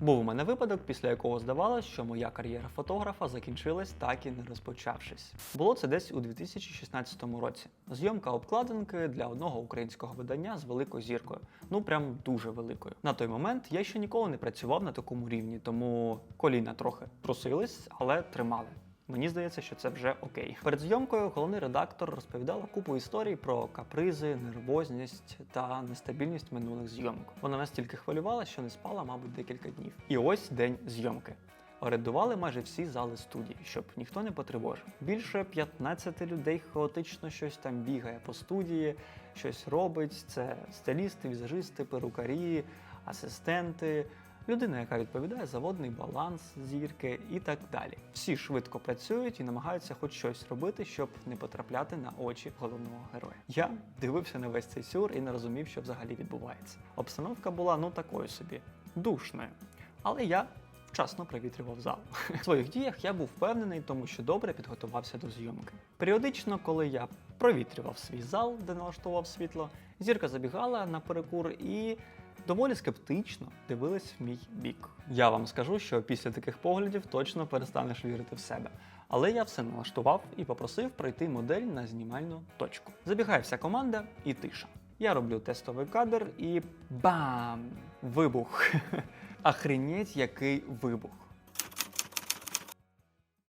Був у мене випадок, після якого здавалось, що моя кар'єра фотографа закінчилась так і не розпочавшись. Було це десь у 2016 році. Зйомка обкладинки для одного українського видання з великою зіркою. Ну прям дуже великою. На той момент я ще ніколи не працював на такому рівні, тому коліна трохи трусились, але тримали. Мені здається, що це вже окей. Перед зйомкою головний редактор розповідала купу історій про капризи, нервозність та нестабільність минулих зйомок. Вона настільки хвилювала, що не спала, мабуть, декілька днів. І ось день зйомки. Орендували майже всі зали студії, щоб ніхто не потривожив. Більше 15 людей хаотично щось там бігає по студії, щось робить. Це стилісти, візажисти, перукарі, асистенти, людина, яка відповідає за водний баланс зірки і так далі. Всі швидко працюють і намагаються хоч щось робити, щоб не потрапляти на очі головного героя. Я дивився на весь цей сюр і не розумів, що взагалі відбувається. Обстановка була ну такою собі душною. Але я вчасно провітрював зал. В своїх діях я був впевнений, тому що добре підготувався до зйомки. Періодично, коли я провітрював свій зал, де налаштовував світло, зірка забігала на перекур і доволі скептично дивилась в мій бік. Я вам скажу, що після таких поглядів точно перестанеш вірити в себе. Але я все налаштував і попросив пройти модель на знімальну точку. Забігає вся команда і тиша. Я роблю тестовий кадр і бам! Вибух! Охренеть, який вибух!